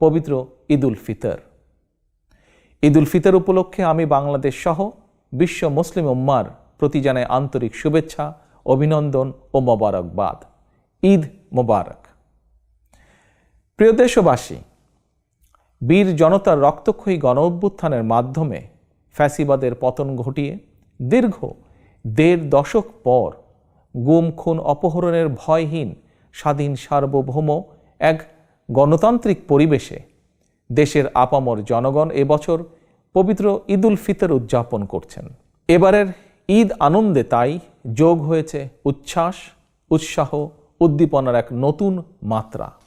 পবিত্র ঈদুল ফিতর। ঈদুল ফিতর উপলক্ষে আমি বাংলাদেশ সহ বিশ্ব মুসলিম উম্মার প্রতি জানাই আন্তরিক শুভেচ্ছা, অভিনন্দন ও মোবারকবাদ। ঈদ মোবারক। প্রিয় দেশবাসী, বীর জনতার রক্তক্ষয়ী গণ অভ্যুত্থানের মাধ্যমে ফ্যাসিবাদের পতন ঘটিয়ে দীর্ঘ দেড় দশক পর গুম, খুন, অপহরণের ভয়হীন স্বাধীন সার্বভৌম এক গণতান্ত্রিক পরিবেশে দেশের আপামর জনগণ এবছর পবিত্র ঈদুল ফিতর উদযাপন করছেন। এবারের ঈদ আনন্দে তাই যোগ হয়েছে উচ্ছ্বাস, উৎসাহ, উদ্দীপনার এক নতুন মাত্রা।